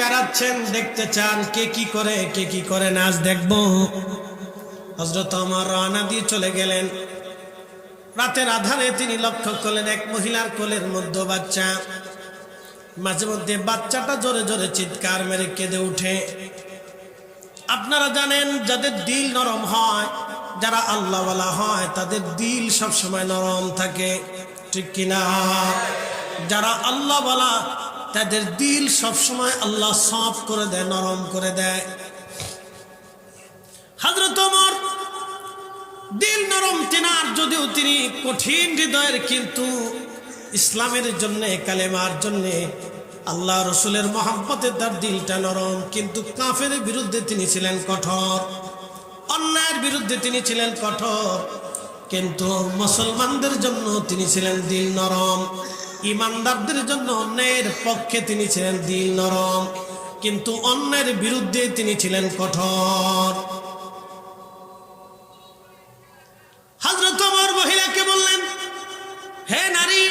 বেড়াচ্ছেন, দেখতে চান কে কি করে, কে কি করে নাচ দেখব। হজরত আমার রওনা দিয়ে চলে গেলেন। রাতের আধারে তিনি লক্ষ্য করলেন এক মহিলার কোলের মধ্যে বাচ্চা। মাঝে মধ্যে বাচ্চাটা জোরে জোরে চিৎকার মেরে কেঁদে উঠে আপনারা জানেন, যাদের দিল নরম হয়, যারা আল্লাহওয়ালা হয়, তাদের দিল সবসময় নরম থাকে। ঠিক কিনা? যারা আল্লাহওয়ালা তাদের দিল সবসময় আল্লাহ সফ করে দেয়, নরম করে দেয়। হাজরত ওমর, দিল নরম তেনার, যদিও তিনি কঠিন হৃদয়ের, কিন্তু ইসলামের জন্য, কালেমার জন্য আল্লাহ রসুলের মহাব্বতে তার দিলটা নরম, কিন্তু কাফের বিরুদ্ধে তিনি ছিলেন কঠোর, অন্যায়ের বিরুদ্ধে তিনি ছিলেন কঠোর, কিন্তু মুসলমানদের জন্য তিনি ছিলেন দিল নরম। ইমানদারদের জন্য অন্যায়ের পক্ষে তিনি ছিলেন দিল নরম, কিন্তু অন্যের বিরুদ্ধে তিনি ছিলেন কঠোর। হজরত হে নারী,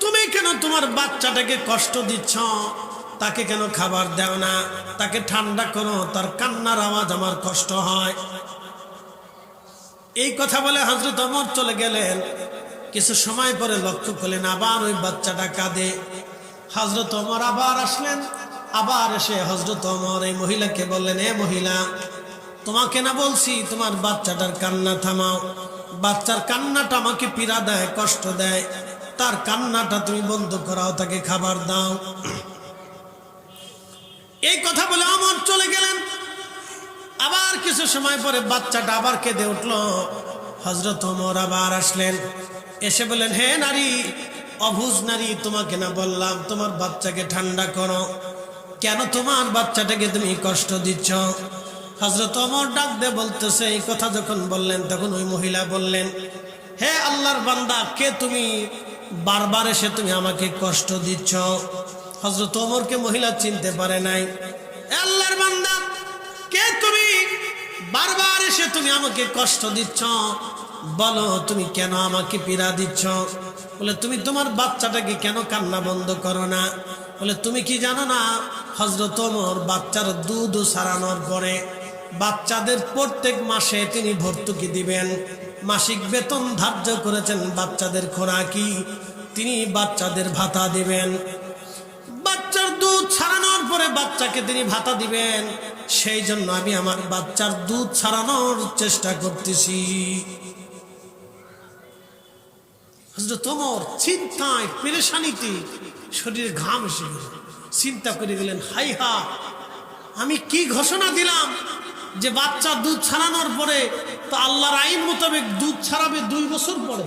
তুমি কেন তোমার বাচ্চাটাকে কষ্ট দিচ্ছ? তাকে কেন খাবার দাও না? তাকে ঠান্ডা করো, তার কান্নার আওয়াজ আমার কষ্ট হয়। এই কথা বলে হজরত অমর চলে গেলেন। কিছু সময় পরে লক্ষ্য করলেন, আবার ওই বাচ্চাটা কাঁদে। হজরত অমর আবার আসলেন। আবার এসে হজরত অমর এই মহিলাকে বললেন, এ মহিলা, তোমাকে না বলছি তোমার বাচ্চাটার কান্না থামাও। বাচ্চার কান্নাটা আমাকে পীড়া দেয়, কষ্ট দেয়। তার কান্নাটা তুমি বন্ধ করাও, তাকে খাবার দাও। এই কথা বলে অমর চলে গেলেন। আবার কিছু সময় পরে বাচ্চাটা আবার কেঁদে উঠল। হজরত অমর আবার আসলেন। এসে বলেন হে নারী অভুজ নারী, তোমাকে না বললাম, তোমার বাচ্চাকে ঠান্ডা করো। কেন তোমার বাচ্চাটাকে তুমি কষ্ট দিচ্ছ? হজরত অমর ডাক দে বলতেছে, এই কথা যখন বললেন, তখন ওই মহিলা বললেন, হে আল্লাহর বান্দা, কে তুমি? বারবার এসে তুমি আমাকে কষ্ট দিচ্ছ। হজরত অমরকে মহিলা চিনতে পারে নাই আল্লাহর বান্দা, কে তুমি? বারবার এসে তুমি আমাকে কষ্ট দিচ্ছ। বলো, তুমি কেন আমাকে পীড়া দিচ্ছ? বলে, তুমি তোমার বাচ্চাটাকে কেন কান্না বন্ধ করো না? বলে, তুমি কি জানো না হজরত ওমর বাচ্চার দুধ সারানোর পরে বাচ্চাদের প্রত্যেক মাসে তিনি ভর্তুকি দিবেন। মাসিক বেতন ধার্য করেছেন বাচ্চাদের খোরাকি, তিনি বাচ্চাদের ভাতা দিবেন। বাচ্চার দুধ ছাড়ানোর পরে বাচ্চাকে তিনি ভাতা দিবেন। সেই জন্য আমি আমার বাচ্চার দুধ ছাড়ানোর চেষ্টা করতেছি। তোমর চিন্তায় পেরেশানিতে শরীরে ঘাম এসে চিন্তা করে গেলেন, হাই হা, আমি কি ঘোষণা দিলাম যে বাচ্চা দুধ ছাড়ানোর পরে তো আল্লাহর আইন মোতাবেক দুধ ছাড়াবে দুই বছর পরে?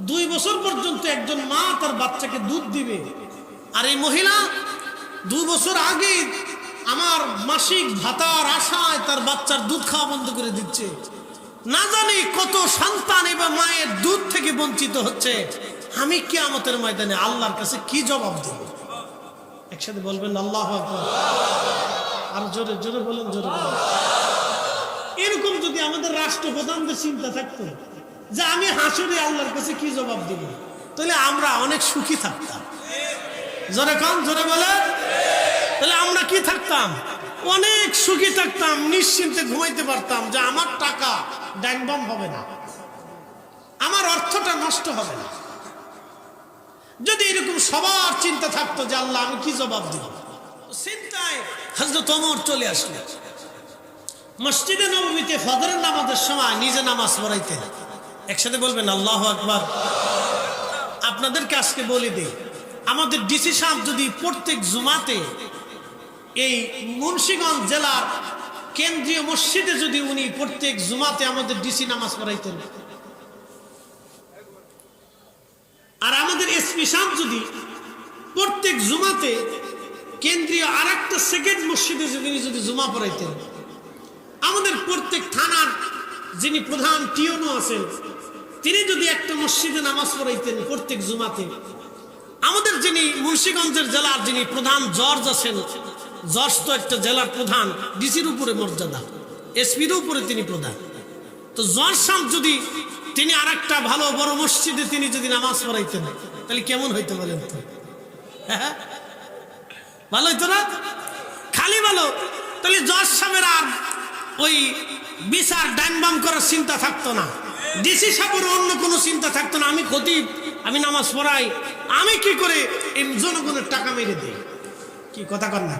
দুই বছর পর্যন্ত একজন মা তার বাচ্চাকে দুধ দিবে। আর এই মহিলা দুই বছর আগে আমার মাসিক ভাতার আশায় তার বাচ্চার দুধ খাওয়া বন্ধ করে দিচ্ছে। না জানি কত সন্তান এবার মায়ের দুধ থেকে বঞ্চিত হচ্ছে। আমি কি আমাদের ময়দানে আল্লাহর কাছে কি জবাব দেব? একসাথে বলবেন, আল্লাহ আর জোরে জোরে বলেন জোরে বলেন। এরকম যদি আমাদের রাষ্ট্রপ্রধানদের চিন্তা থাকতো, যে আমি হাসুরে আল্লাহর কাছে কি জবাব দিব? তাহলে আমরা অনেক সুখী থাকতাম। জোরে কম জোরে বলেন। তাহলে আমরা কি থাকতাম? অনেক সুখী থাকতাম, নিশ্চিন্তে ঘুমাইতে পারতাম যে আমার টাকা ড্যাংবম হবে না। আমার অর্থটা নষ্ট হবে না। যদি এরকম সবার চিন্তা থাকতো যে আল্লাহ, আমি কি জবাব দিব? চিন্তায় হজরত অমর চলে আসলেন মসজিদে নবমীতে ফজরের নামাজের সময় নিজে নামাজ পড়াইতেন। একসাথে বলবেন, আল্লাহ আকবার। আপনাদেরকে আজকে বলে দিই, আমাদের ডিসি সাহেব যদি প্রত্যেক জুমাতে এই মুন্সিগঞ্জ জেলার কেন্দ্রীয় মসজিদে যদি উনি প্রত্যেক জুমাতে আমাদের ডিসি নামাজ পড়াইতেন। আর আমাদের এসপি সাহেব যদি প্রত্যেক জুমাতে কেন্দ্রীয় আর একটা সেকেন্ড মসজিদে যদি যদি জুমা পড়াইতেন। আমাদের প্রত্যেক থানার যিনি প্রধান টিওনো আছেন, তিনি যদি একটা মসজিদে নামাজ পড়াইতেন প্রত্যেক জুমাতে। আমাদের যিনি মুন্সিগঞ্জের জেলার যিনি প্রধান জর্জ আছেন জর্জ তো একটা জেলার প্রধান, ডিসির উপরে মর্যাদা এসপির উপরে তিনি প্রধান। তো জর্জ সাহেব যদি তিনি আর একটা ভালো, বড় মসজিদে তিনি যদি নামাজ পড়াইতেন, তাহলে কেমন হইতে পারেন তো? হ্যাঁ ভালো হইতো না? খালি ভালো। তাহলে জজ সাহেবের আর ওই বিচার, ডাইন বাম করার চিন্তা থাকতো না। ডিসি সাহেবের অন্য কোনো চিন্তা থাকতো না। আমি খতিব, আমি নামাজ পড়াই, আমি কি করে এই জনগণের টাকা মেরে দিই? কি কথা কর না?